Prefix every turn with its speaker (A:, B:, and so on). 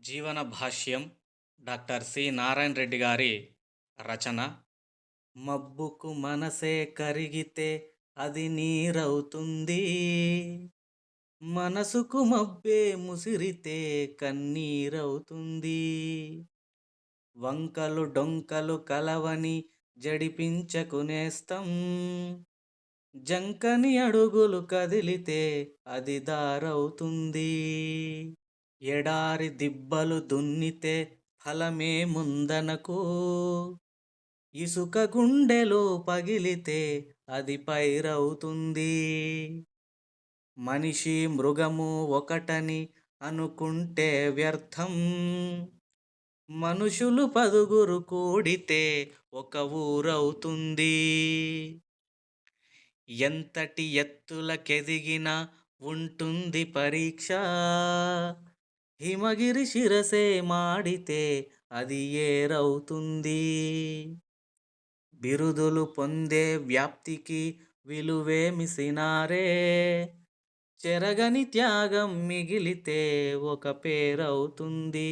A: జీవన భాష్యం doctor C. Narayana Reddy గారి రచన. మబ్బుకు మనసే కరిగితే అది నీరవుతుంది. మనసుకు మబ్బే ముసిరితే కన్నీరవుతుంది. వంకలు డొంకలు కలవని జడిపించకునేస్తం. జంకని అడుగులు కదిలితే అది దారవుతుంది. ఎడారి దిబ్బలు దున్నితే ఫలమే ముందనకు ఇసుక గుండెలో పగిలితే అది పైరవుతుంది. మనిషి మృగము ఒకటని అనుకుంటే వ్యర్థం. మనుషులు పదుగురు కూడితే ఒక ఊరవుతుంది. ఎంతటి ఎత్తులకెదిగినా ఉంటుంది పరీక్ష. హిమగిరి శిరసే మాడితే అది ఏరవుతుంది. బిరుదులు పొందే వ్యాప్తికి విలువే మిసినారే. చెరగని త్యాగం మిగిలితే ఒక పేరవుతుంది.